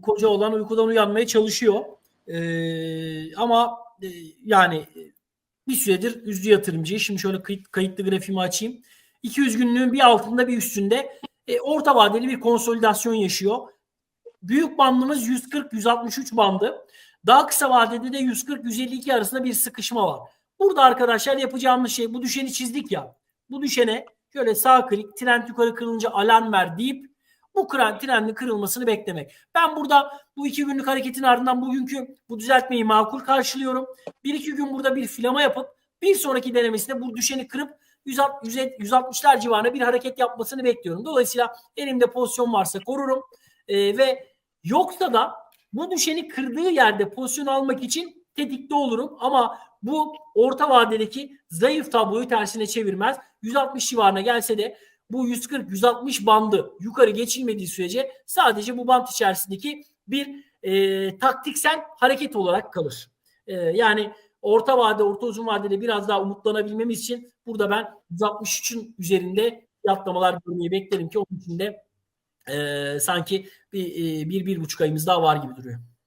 koca olan uykudan uyanmaya çalışıyor. Ee, ama e, yani bir süredir üzdü yatırımcıyı. Şimdi şöyle kayıt, kayıtlı grafiğimi açayım. 200 günlüğün bir altında bir üstünde e, orta vadeli bir konsolidasyon yaşıyor. Büyük bandımız 140-163 bandı. Daha kısa vadede de 140-152 arasında bir sıkışma var. Burada arkadaşlar yapacağımız şey bu düşeni çizdik ya. Bu düşene şöyle sağ klik trend yukarı kırılınca alarm ver deyip bu kıran trendin kırılmasını beklemek. Ben burada bu iki günlük hareketin ardından bugünkü bu düzeltmeyi makul karşılıyorum. Bir iki gün burada bir filama yapıp bir sonraki denemesinde bu düşeni kırıp 160'lar civarında bir hareket yapmasını bekliyorum. Dolayısıyla elimde pozisyon varsa korurum. Ee, ve yoksa da bu düşeni kırdığı yerde pozisyon almak için tetikte olurum. Ama bu orta vadedeki zayıf tabloyu tersine çevirmez. 160 civarına gelse de bu 140-160 bandı yukarı geçilmediği sürece sadece bu band içerisindeki bir e, taktiksel hareket olarak kalır. E, yani orta vade, orta uzun vadede biraz daha umutlanabilmemiz için burada ben 163'ün üzerinde yatlamalar görmeyi beklerim ki onun için de e, sanki bir, e, bir, bir buçuk ayımız daha var gibi duruyor.